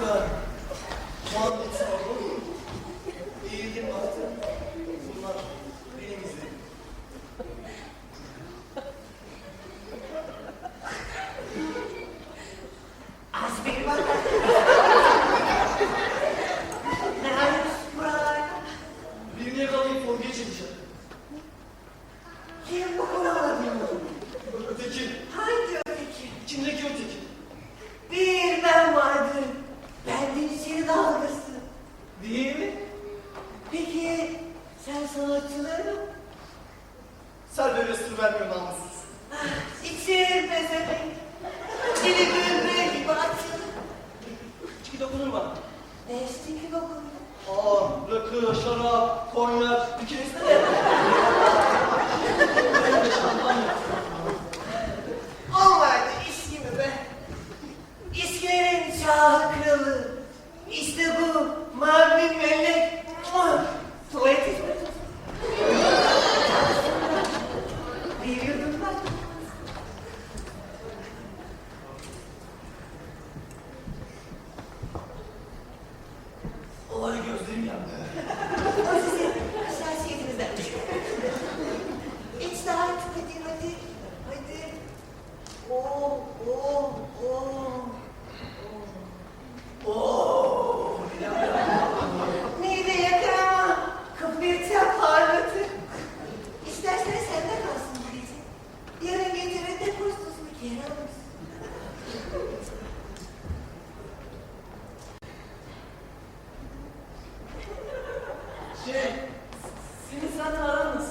Burada Muhammed Sabun, eğildim baktım. Bunlar benim izledim. Az bir var. ne haliniz buralarda? Birini yakalayıp oraya çekeceğim. Kim bu konuda? Yani sanatçıları mı? Sen ısır vermiyor namussuz. Ah, İçir bezemek. Dili bülbül gibi açılır. İçki dokunur mu? Ne içtin ki dokunur? Aa, rakı, şarap, konyak, ikiniz de Şey, senin zaten aran?